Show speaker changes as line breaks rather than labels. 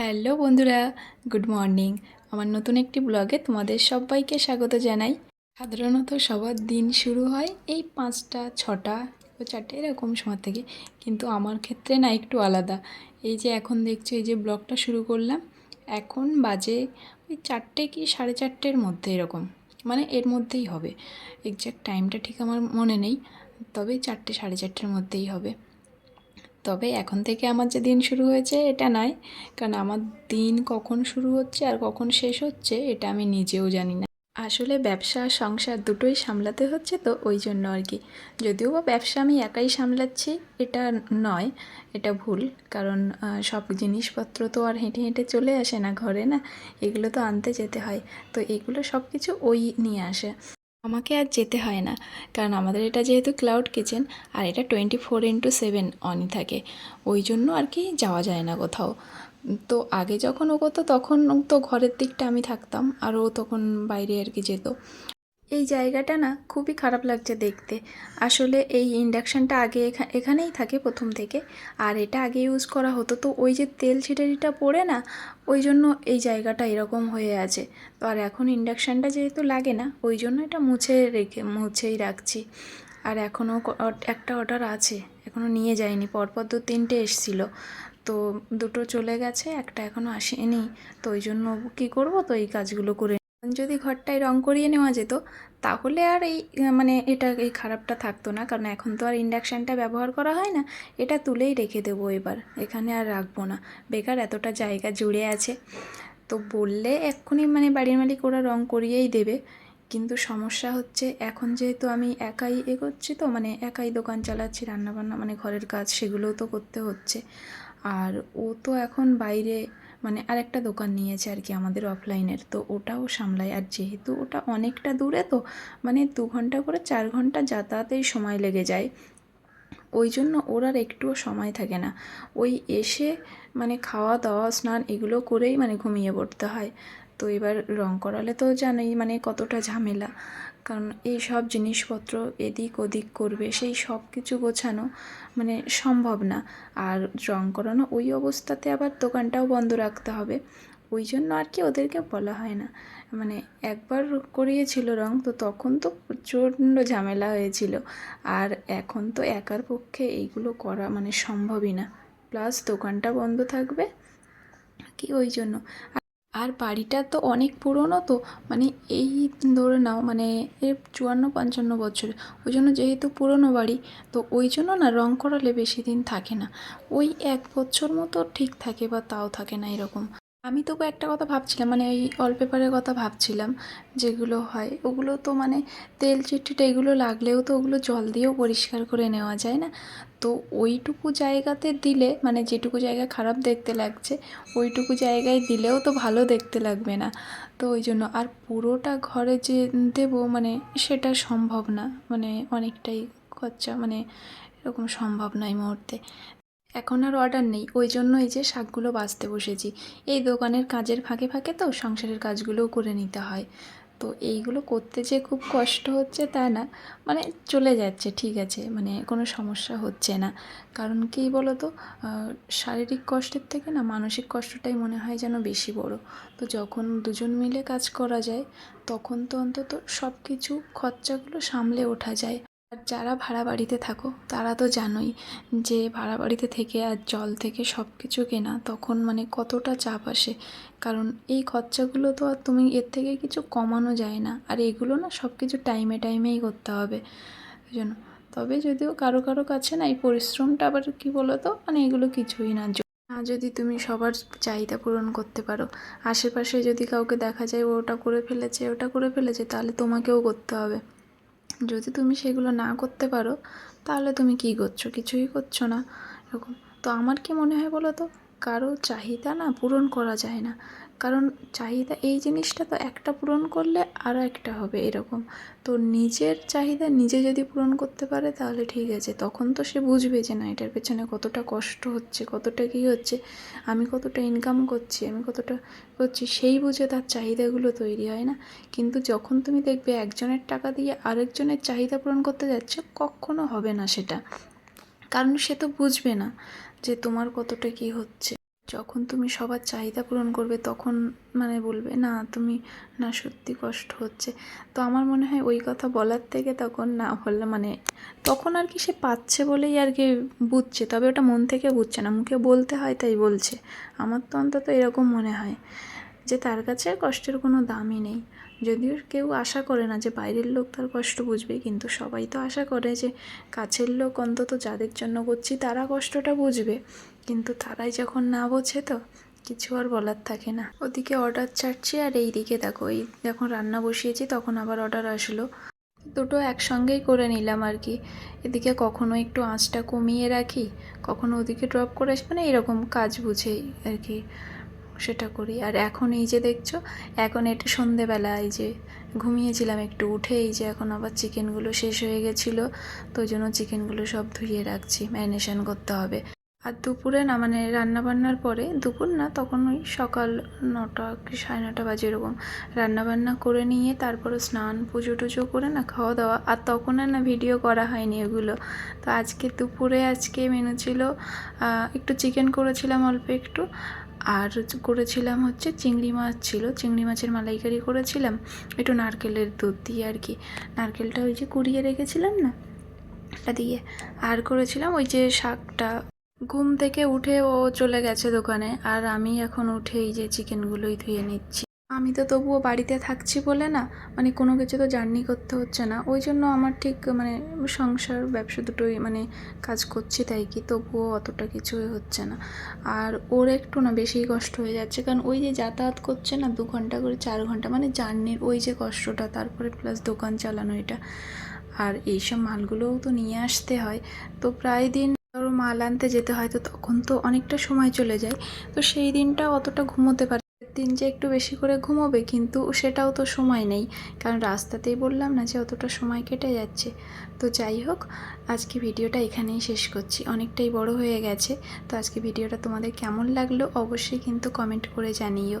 Hello বন্ধুরা, good morning. আমার নতুন একটি ব্লগে তোমাদের সবাইকে স্বাগত জানাই। সাধারণত সবার দিন শুরু হয় এই পাঁচটা, ছটা ও চারটে এরকম সময় থেকে, কিন্তু আমার ক্ষেত্রে না একটু আলাদা। এই যে এখন দেখছ, এই যে ব্লগটা শুরু করলাম, এখন বাজে ওই চারটে কি সাড়ে চারটের মধ্যে এরকম মানে এর মধ্যেই হবে। এক্স্যাক্ট টাইমটা ঠিক আমার মনে নেই, তবে চারটে, সাড়ে চারটের মধ্যেই হবে। তবে এখন থেকে আমার যে দিন শুরু হয়েছে এটা নয়। কারণ আমার দিন কখন শুরু হচ্ছে আর কখন শেষ হচ্ছে এটা আমি নিজেও জানি না। আসলে ব্যবসা সংসার দুটোই সামলাতে হচ্ছে তো ওই জন্য আর কি। যদিও বা ব্যবসা আমি একাই সামলাচ্ছি এটা নয়, এটা ভুল। কারণ সব জিনিসপত্র তো আর হেঁটে হেঁটে চলে আসে না ঘরে না, এগুলো তো আনতে যেতে হয়। তো এগুলো সব কিছু ওই নিয়ে আসে। আমাকে আর যেতে হয় না। কারণ আমাদের এটা যেহেতু ক্লাউড কিচেন আর এটা টোয়েন্টি ফোর ইন্টু সেভেন অনই থাকে। ওই জন্য আর কি যাওয়া যায় না কোথাও। তো আগে যখন ও করতো তখন তো ঘরের দিকটা আমি থাকতাম, আর ও তখন বাইরে আর কি যেত। এই জায়গাটা না খুবই খারাপ লাগছে দেখতে। আসলে এই ইন্ডাকশানটা আগে এখা- এখানেই থাকে প্রথম থেকে। আর এটা আগে ইউজ করা হতো। তো ওই যে তেল ছিটারিটা পড়ে না, ওই জন্য এই জায়গাটা এরকম হয়ে আছে। তো আর এখন ইন্ডাকশানটা যেহেতু লাগে না, ওই জন্য এটা মুছে রেখে, মুছেই রাখছি। আর এখনও একটা অর্ডার আছে, এখনও নিয়ে যায়নি পরপর দু তিনটে এসছিলো। তো দুটো চলে গেছে, একটা এখনও আসেনি। তো ওই জন্য কী করব? তো এই কাজগুলো করে যদি ঘরটায় রং করিয়ে নেওয়া যেত, তাহলে আর এই মানে এটা, এই খারাপটা থাকতো না। কারণ এখন তো আর ইন্ডাকশানটা ব্যবহার করা হয় না, এটা তুলেই রেখে দেবো এবার। এখানে আর রাখব না। বেকার এতটা জায়গা জুড়ে আছে। তো বললে এক্ষুনি মানে বাড়ির মালিক ওরা রং করিয়েই দেবে। কিন্তু সমস্যা হচ্ছে এখন যেহেতু আমি একাই এগোচ্ছি তো মানে একাই দোকান চালাচ্ছি, রান্নাবান্না মানে ঘরের কাজ, সেগুলোও তো করতে হচ্ছে। আর ও তো এখন বাইরে মানে আরেকটা দোকান নিয়েছে আর কি আমাদের অফলাইনের তো ওটাও সামলায়। আর যেহেতু ওটা অনেকটা দূরে, তো মানে দু ঘণ্টা করে চার ঘণ্টা যাতায়াতেই সময় লেগে যায়। ওই জন্য ওর আর একটুও সময় থাকে না। ওই এসে মানে খাওয়া দাওয়া স্নান এগুলো করেই মানে ঘুমিয়ে পড়তে হয়। তো এবার রং করালে তো জানোই মানে কতটা ঝামেলা। কারণ এই সব জিনিসপত্র এদিক ওদিক করবে, সেই সব কিছু গোছানো মানে সম্ভব না। আর রং করানো ওই অবস্থাতে আবার দোকানটাও বন্ধ রাখতে হবে। ওই জন্য আর কি ওদেরকে বলা হয় না। মানে একবার করিয়েছিল রং, তো তখন তো প্রচণ্ড ঝামেলা হয়েছিল। আর এখন তো একার পক্ষে এইগুলো করা মানে সম্ভবই না। প্লাস দোকানটা বন্ধ থাকবে। কি ওই জন্য। আর বাড়িটা তো অনেক পুরনো তো মানে এই ধরে নাও মানে এর চুয়ান্ন, পঞ্চান্ন বছরের ওই জন্য যেহেতু পুরনো বাড়ি, তো ওই জন্য না রং করালে বেশি দিন থাকে না। ওই এক বছর মতো ঠিক থাকে বা তাও থাকে না এরকম। আমি তবু একটা কথা ভাবছিলাম মানে ওই ওয়ালপেপারের কথা ভাবছিলাম যেগুলো হয়। ওগুলো তো মানে তেল চিট্টিটা এগুলো লাগলেও তো ওগুলো জল দিয়েও পরিষ্কার করে নেওয়া যায় না? তো ওইটুকু জায়গাতে দিলে মানে যেটুকু জায়গা খারাপ দেখতে লাগছে, ওইটুকু জায়গায় দিলেও তো ভালো দেখতে লাগবে না। তো ওই জন্য আর পুরোটা ঘরে যে দেবো মানে সেটা সম্ভব না। মানে অনেকটাই খরচা মানে এরকম সম্ভব না এই মুহূর্তে। এখন আর অর্ডার নেই। ওই জন্য এই যে শাকগুলো বাছতে বসেছি। এই দোকানের কাজের ফাঁকে ফাঁকে তো সংসারের কাজগুলোও করে নিতে হয়। তো এইগুলো করতে যে খুব কষ্ট হচ্ছে তা না মানে চলে যাচ্ছে, ঠিক আছে মানে কোনো সমস্যা হচ্ছে না। কারণ কী বলো তো শারীরিক কষ্টের থেকে না মানসিক কষ্টটাই মনে হয় যেন বেশি বড়। তো যখন দুজন মিলে কাজ করা যায়, তখন তো অন্তত সব কিছু খরচাগুলো সামলে ওঠা যায়। আর যারা ভাড়া বাড়িতে থাকো, তারা তো জানোই যে ভাড়া বাড়িতে থেকে আর জল থেকে সব কিছু কেনা, তখন মানে কতটা চাপ আসে। কারণ এই খরচাগুলো তো আর তুমি এর থেকে কিছু কমানো যায় না। আর এগুলো না সব কিছু টাইমে টাইমেই করতে হবে। ওই জন্য। তবে যদিও কারও কারও কাছে না এই পরিশ্রমটা আবার কী বলো তো মানে এগুলো কিছুই না। যদি তুমি সবার চাহিদা পূরণ করতে পারো, আশেপাশে যদি কাউকে দেখা যায় ওটা করে ফেলেছে, ওটা করে ফেলেছে, তাহলে তোমাকেও করতে হবে। যদি তুমি সেগুলো না করতে পারো, তাহলে তুমি কি করছ? কিছুই করছ না। এরকম। তো আমার কি মনে হয় বলো তো? কারও চাহিদা না পূরণ করা যায় না। কারণ চাহিদা, এই জিনিসটা তো একটা পূরণ করলে আরও একটা হবে এরকম। তো নিজের চাহিদা নিজে যদি পূরণ করতে পারে তাহলে ঠিক আছে, তখন তো সে বুঝবে যে না, এটার পেছনে কতটা কষ্ট হচ্ছে, কতটা কী হচ্ছে, আমি কতটা ইনকাম করছি, আমি কতটা করছি, সেই বুঝে তার চাহিদাগুলো তৈরি হয় না। কিন্তু যখন তুমি দেখবে একজনের টাকা দিয়ে আরেকজনের চাহিদা পূরণ করতে যাচ্ছে, কখনো হবে না সেটা। কারণ সে তো বুঝবে না যে তোমার কতটা কী হচ্ছে। যখন তুমি সবার চাহিদা পূরণ করবে তখন মানে বলবে, না, তুমি না, সত্যি কষ্ট হচ্ছে। তো আমার মনে হয় ওই কথা বলার থেকে তখন না বললে মানে তখন আর কি সে পাচ্ছে বলেই আর কি বুঝছে। তবে ওটা মন থেকে বুঝছে না, মুখে বলতে হয় তাই বলছে। আমার তো অন্তত এরকম মনে হয় যে তার কাছে কষ্টের কোনো দামই নেই। যদিও কেউ আশা করে না যে বাইরের লোক তার কষ্ট বুঝবে, কিন্তু সবাই তো আশা করে যে কাছের লোক অন্তত যাদের জন্য করছি তারা কষ্টটা বুঝবে। কিন্তু তারাই যখন না বোঝে তো কিছু আর বলার থাকে না। ওদিকে অর্ডার চাটছি আর এই দিকে দেখো, এই যখন রান্না বসিয়েছি তখন আবার অর্ডার আসলো। দুটো একসঙ্গেই করে নিলাম আর কি। এদিকে কখনো একটু আঁচটা কমিয়ে রাখি, কখনো ওদিকে ড্রপ করে আসি মানে এরকম কাজ বুঝেই আর কি সেটা করি। আর এখন এই যে দেখছ, এখন এটা সন্ধেবেলা, এই যে ঘুমিয়েছিলাম একটু উঠে, এই যে এখন আবার চিকেনগুলো শেষ হয়ে গেছিল, তো জন্য চিকেনগুলো সব ধুয়ে রাখছি। ম্যারিনেশন করতে হবে। আর দুপুরে না মানে রান্নাবান্নার পরে, দুপুর না, তখন ওই সকাল নটা কি সাড়ে নটা বাজে এরকম, রান্নাবান্না করে নিয়ে তারপরে স্নান, পুজো টুজো করে না, খাওয়া দাওয়া, আর তখন আর না ভিডিও করা হয়নি এগুলো। তো আজকে দুপুরে আজকে মেনু ছিল একটু চিকেন করেছিলাম অল্প একটু, আর করেছিলাম হচ্ছে চিংড়ি মাছ ছিল, চিংড়ি মাছের মালাইকারি করেছিলাম, একটু নারকেলের দুধ দিয়ে আর কি। নারকেলটা ওই যে কুড়িয়ে রেখেছিলাম না দিয়ে, আর করেছিলাম ওই যে শাকটা। ঘুম থেকে উঠে ও চলে গেছে দোকানে, আর আমি এখন উঠে এই যে চিকেনগুলোই ধুয়ে নিচ্ছি। আমি তো তবুও বাড়িতে থাকছি বলে না মানে কোনো কিছু তো জার্নি করতে হচ্ছে না। ওই জন্য আমার ঠিক মানে সংসার ব্যবসা দুটোই মানে কাজ করছি তাই কি, তবুও অতটা কিছুই হচ্ছে না। আর ওর একটু না বেশিই কষ্ট হয়ে যাচ্ছে, কারণ ওই যে যাতায়াত করছে না দু ঘণ্টা করে চার ঘণ্টা মানে জার্নির ওই যে কষ্টটা, তারপরে প্লাস দোকান চালানো এটা। আর এইসব মালগুলোও তো নিয়ে আসতে হয়। তো প্রায় দিন ধরো মাল আনতে যেতে হয়, তো তখন তো অনেকটা সময় চলে যায়। তো সেই দিনটা অতটা ঘুমোতে পারে দিন যে একটু বেশি করে ঘুমোবে, কিন্তু সেটাও তো সময় নেই। কারণ রাস্তাতেই বললাম না যে অতটা সময় কেটে যাচ্ছে। তো যাই হোক, আজকে ভিডিওটা এখানেই শেষ করছি। অনেকটাই বড় হয়ে গেছে। তো আজকে ভিডিওটা তোমাদের কেমন লাগল, অবশ্যই কিন্তু কমেন্ট করে জানিও।